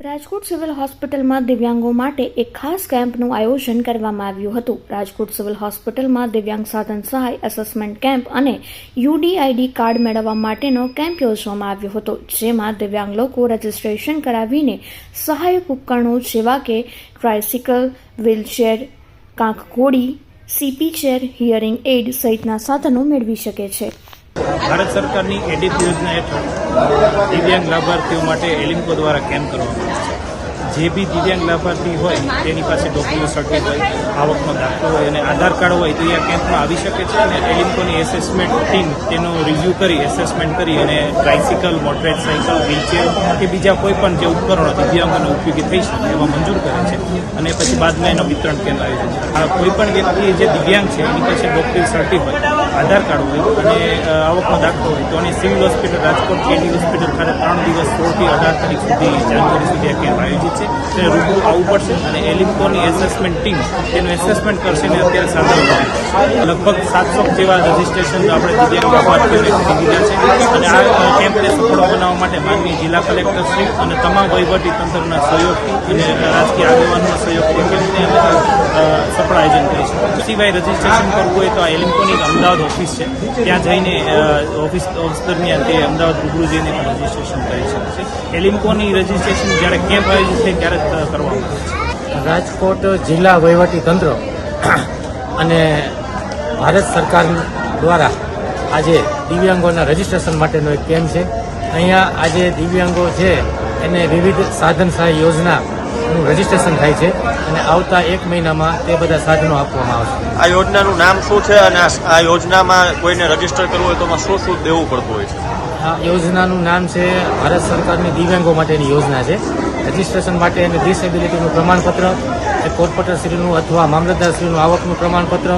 Rajkot civil હોસ્પિટલમાં દિવ્યાંગો માટે એક ખાસ કેમ્પનું આયોજન કરવામાં આવ્યું હતું. રાજકોટ સિવિલ હોસ્પિટલમાં દિવ્યાંગ સાધન સહાય એસેસમેન્ટ કેમ્પ અને યુડીઆઈડી કાર્ડ મેળવવા માટેનો કેમ્પ યોજવામાં આવ્યો હતો, જેમાં દિવ્યાંગ લોકો રજીસ્ટ્રેશન કરાવીને સહાયક ઉપકરણો જેવા કે ટ્રાયસિકલ, વ્હીલચેર કાંક ઘોડી સીપી ચેર, હિયરિંગ એડ સહિતના સાધનો મેળવી શકે છે. ભારત સરકારની એડીપી યોજના હેઠળ દિવ્યાંગ લાભાર્થીઓ માટે એલિમ્કો દ્વારા કેમ્પ કરવામાં આવે છે. જે બી દિવ્યાંગ લાભાર્થી હોય, તેની પાસે ડોક્યુમેન્ટ સર્ટિફિકેટ હોય, આવકનો દાખલો હોય અને આધાર કાર્ડ હોય, તો એ આ કેમ્પમાં આવી શકે છે અને એલિમ્કોની એસેસમેન્ટ ટીમ તેનો રિવ્યૂ કરી એસેસમેન્ટ કરી અને ટ્રાઇસિકલ મોટરેટ સાયકલ વ્હીલચેર કે બીજા કોઈ પણ જે ઉપકરણો દિવ્યાંગોને ઉપયોગી થઈ શકે એવા મંજૂર કરે છે. અને પછી બાદમાં એનો વિતરણ કેન્દ્ર આયોજન છે. આ કોઈ પણ વ્યક્તિ જે દિવ્યાંગ છે, એની પાસે ડોક્ટર સર્ટિફિકેટ આધાર કાર્ડ હોય અને આવકનો દાખલો હોય, તો અને civil hospital Rajkot KD hospital ખાતે ત્રણ દિવસ સોળથી અઢાર તારીખ સુધી, જાન્યુઆરી સુધી આ કેમ્પ આયોજિત છે. તેને રૂબરૂ આવવું પડશે અને એલિમ્કોની એસેસમેન્ટ ટીમ તેનું એસેસમેન્ટ કરશે ને અત્યારે સાધન લગભગ સાતસો જેવા રજીસ્ટ્રેશન આપણે દિવ્યાંગ લાભાર્થીઓને કરી દીધા છે. અને આ કેમ્પને સફળ બનાવવા માટે માનનીય જિલ્લા કલેક્ટર શ્રી અને તમામ વહીવટી તંત્રના સહયોગથી અને રાજકીય આગેવાનોના સહયોગથી કેમ્પને અમે અ, સફળ આયોજન કરીશું. સિવાય રજીસ્ટ્રેશન કરવું હોય તો આ એલિમ્કોની અમદાવાદ ઓફિસ છે. ત્યાં જઈને ઓફિસ ઓફિસ દરમિયાન તે અમદાવાદ રૂબરૂ જઈને પણ રજીસ્ટ્રેશન કરી શકે છે. એલિમ્કોની રજીસ્ટ્રેશન જ્યારે કેમ્પ આયોજિત થાય ત્યારે કરવામાં આવે છે. રાજકોટ જિલ્લા વહીવટી તંત્ર અને ભારત સરકાર દ્વારા આજે દિવ્યાંગોના રજીસ્ટ્રેશન માટેનો એક કેમ્પ છે. અહીંયા આજે દિવ્યાંગો છે એને વિવિધ સાધન સહાય યોજનાનું રજીસ્ટ્રેશન થાય છે અને આવતા એક મહિનામાં તે બધા સાધનો આપવામાં આવશે. આ યોજનાનું નામ શું છે અને આ યોજનામાં કોઈને રજિસ્ટર કરવું હોય તો એમાં શું શું દેવું પડતું હોય છે? આ યોજનાનું નામ છે ભારત સરકારની દિવ્યાંગો માટેની યોજના છે. રજીસ્ટ્રેશન માટે એને ડિસેબિલિટીનું પ્રમાણપત્ર એ કોર્પોરેટરશ્રીનું અથવા મામલતદારશ્રીનું આવકનું પ્રમાણપત્ર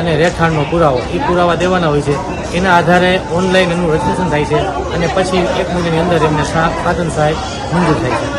અને રહેઠાણનો પુરાવો એ પુરાવા દેવાના હોય છે. એના આધારે ઓનલાઈન એનું રજીસ્ટ્રેશન થાય છે અને પછી એક મહિનાની અંદર એમને સાધન સહાય મંજૂર થાય છે.